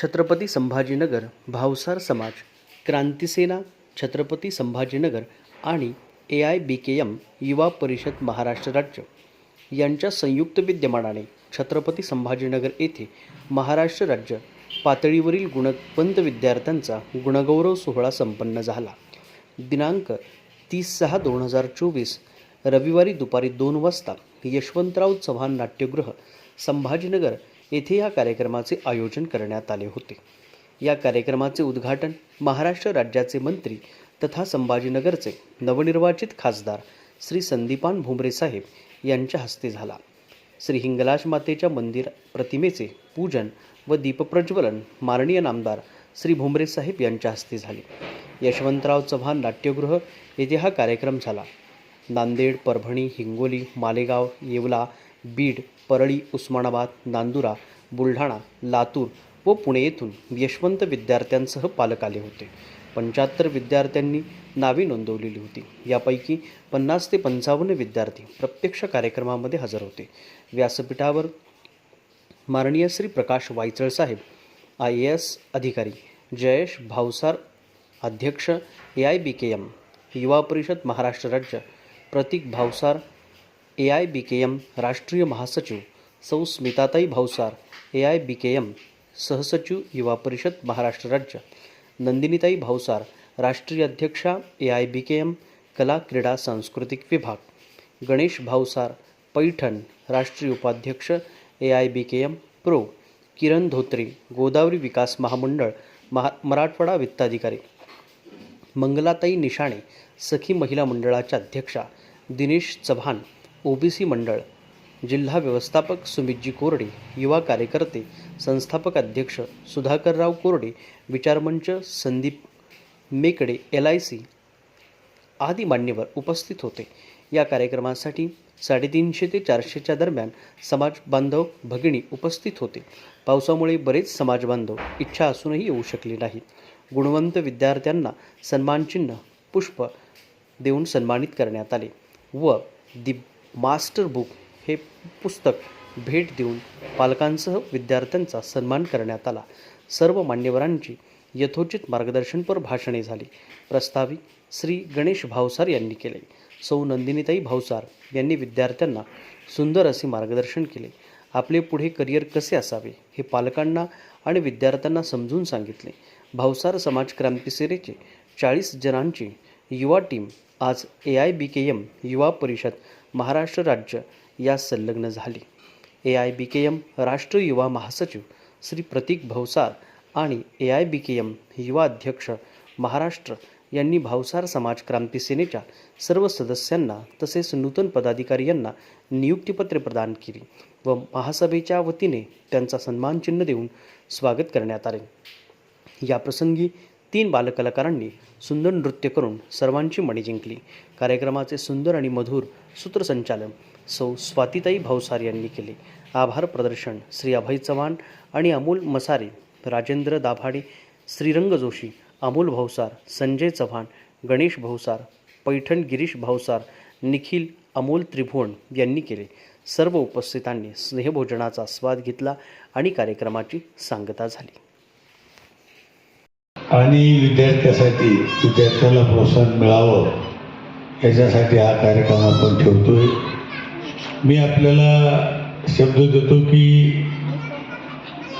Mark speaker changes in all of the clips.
Speaker 1: छत्रपती संभाजीनगर भावसार समाज क्रांतिसेना छत्रपती संभाजीनगर आणि ए I B K M युवा परिषद महाराष्ट्र राज्य यांच्या संयुक्त विद्यमानाने छत्रपती संभाजीनगर येथे महाराष्ट्र राज्य पातळीवरील गुणवंत विद्यार्थ्यांचा गुणगौरव सोहळा संपन्न झाला. दिनांक तीस सहा दोन हजार चोवीस रविवारी दुपारी दोन वाजता यशवंतराव चव्हाण नाट्यगृह संभाजीनगर येथे या कार्यक्रमाचे आयोजन करण्यात आले होते. या कार्यक्रमाचे उद्घाटन महाराष्ट्र राज्याचे मंत्री तथा संभाजीनगरचे नवनिर्वाचित खासदार श्री संदीपान भुमरे साहेब यांच्या हस्ते झाला. श्री हिंगलाज मातेच्या मंदिर प्रतिमेचे पूजन व दीपप्रज्वलन माननीय नामदार श्री भुमरे साहेब यांच्या हस्ते झाले. यशवंतराव चव्हाण नाट्यगृह येथे हा कार्यक्रम झाला. नांदेड परभणी हिंगोली मालेगाव येवला बीड परळी उस्मानाबाद नांदुरा बुलढाणा लातूर व पुणे येथून यशवंत विद्यार्थ्यांसह पालक आले होते. पंच्याहत्तर विद्यार्थ्यांनी नावे नोंदवलेली होती. यापैकी पन्नास ते पंचावन्न विद्यार्थी प्रत्यक्ष कार्यक्रमामध्ये हजर होते. व्यासपीठावर माननीय श्री प्रकाश वायचळ साहेब आय ए एस अधिकारी जयेश भावसार अध्यक्ष ए आय बी के एम युवा परिषद महाराष्ट्र राज्य Pratik Bhavsar A I B K M राष्ट्रीय महासचिव सौ स्मिताताई Bhavsar A I B K M सहसचिव युवा परिषद महाराष्ट्र राज्य नंदिनीताई भावसार राष्ट्रीय अध्यक्षा ए आय बी के एम कला क्रीडा सांस्कृतिक विभाग गणेश भावसार पैठण राष्ट्रीय उपाध्यक्ष A I B K M pro Kiran Dhotre Godavari विकास महामंडळ महा मराठवाडा वित्ताधिकारी मंगलाताई निशाणे सखी महिला मंडळाच्या अध्यक्षा दिनेश चव्हाण ओबीसी मंडळ जिल्हा व्यवस्थापक सुमितजी कोरडे युवा कार्यकर्ते संस्थापक अध्यक्ष Sudhakarrao Korde विचारमंच Sandeep Mekade L I C आदी मान्यवर उपस्थित होते. या कार्यक्रमासाठी साडेतीनशे ते चारशेच्या दरम्यान समाज बांधव भगिनी उपस्थित होते. पावसामुळे बरेच समाज बांधव इच्छा असूनही येऊ शकले नाहीत. गुणवंत विद्यार्थ्यांना सन्मानचिन्ह पुष्प देऊन सन्मानित करण्यात आले व दि मास्टर बुक हे पुस्तक भेट देऊन पालकांसह विद्यार्थ्यांचा सन्मान करण्यात आला. सर्व मान्यवरांची यथोचित मार्गदर्शनपर भाषणे झाली. प्रस्तावित श्री गणेश भावसार यांनी केले. सौ नंदिनीताई भावसार यांनी विद्यार्थ्यांना सुंदर असे मार्गदर्शन केले. आपले पुढे करिअर कसे असावे हे पालकांना आणि विद्यार्थ्यांना समजून सांगितले. भावसार समाज क्रांती सेनेचे चाळीस जणांची युवा टीम आज ए आय बी के एम युवा परिषद महाराष्ट्र राज्य यास संलग्न झाली. ए आय बी के एम राष्ट्रीय युवा महासचिव श्री प्रतीक भावसार आणि ए आय बी के एम युवा अध्यक्ष महाराष्ट्र यांनी भावसार समाज क्रांती सेनेच्या सर्व सदस्यांना तसेच नूतन पदाधिकारी यांना नियुक्तीपत्रे प्रदान केली व महासभेच्या वतीने त्यांचा सन्मानचिन्ह देऊन स्वागत करण्यात आले. याप्रसंगी तीन बालकलाकारांनी सुंदर नृत्य करून सर्वांची मणी जिंकली. कार्यक्रमाचे सुंदर आणि मधुर सूत्रसंचालन सौ स्वातीताई भावसार यांनी केले. आभार प्रदर्शन श्री अभय चव्हाण आणि अमोल मसारे राजेंद्र दाभाडे श्रीरंग जोशी अमोल भावसार संजय चव्हाण गणेश भावसार पैठण गिरीश भावसार निखिल अमोल त्रिभुवन यांनी केले. सर्व उपस्थितांनी स्नेहभोजनाचा स्वाद घेतला आणि कार्यक्रमाची सांगता झाली.
Speaker 2: आणि विद्यार्थ्यासाठी विद्यार्थ्याला प्रोत्साहन मिळावं याच्यासाठी हा कार्यक्रम आपण ठेवतोय. मी आपल्याला शब्द देतो की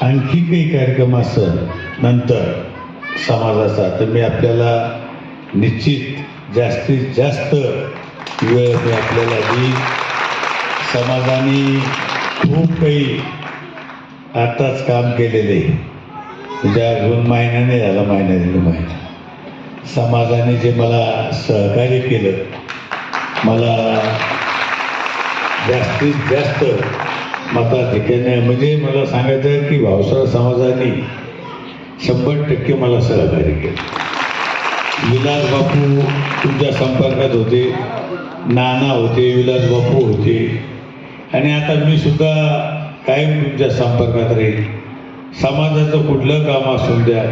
Speaker 2: आणखी काही कार्यक्रम असेल नंतर समाजाचा तर मी आपल्याला निश्चित जास्तीत जास्त वेळ मी आपल्याला देईन. समाजाने खूप काही आताच काम केलेलं आहे म्हणजे दोन महिन्याने झाला महिना दीड महिना. समाजाने जे मला सहकार्य केलं मला जास्तीत जास्त मताधिक्याने म्हणजे मला सांगायचं की भावसार समाजाने शंभर टक्के मला सहकार्य केलं. विलास बापू तुमच्या संपर्कात होते नाना होते विलास बापू होते. आणि आता मी सुद्धा कायम तुमच्या संपर्कात राहील. समाजाचं कुठलं काम असून द्या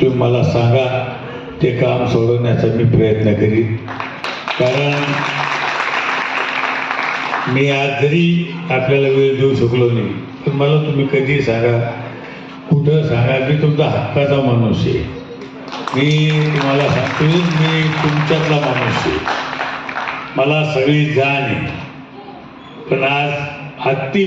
Speaker 2: तुम्ही मला सांगा ते काम सोडवण्याचा मी प्रयत्न करीन. कारण मी आज जरी आपल्याला वेळ देऊ शकलो नाही पण मला तुम्ही कधी सांगा कुठं सांगा मी तुमचा हक्काचा माणूस आहे. मी तुम्हाला सांगतो मी तुमच्यातला माणूस आहे. मला सगळी जाण आहे. पण आज हत्ती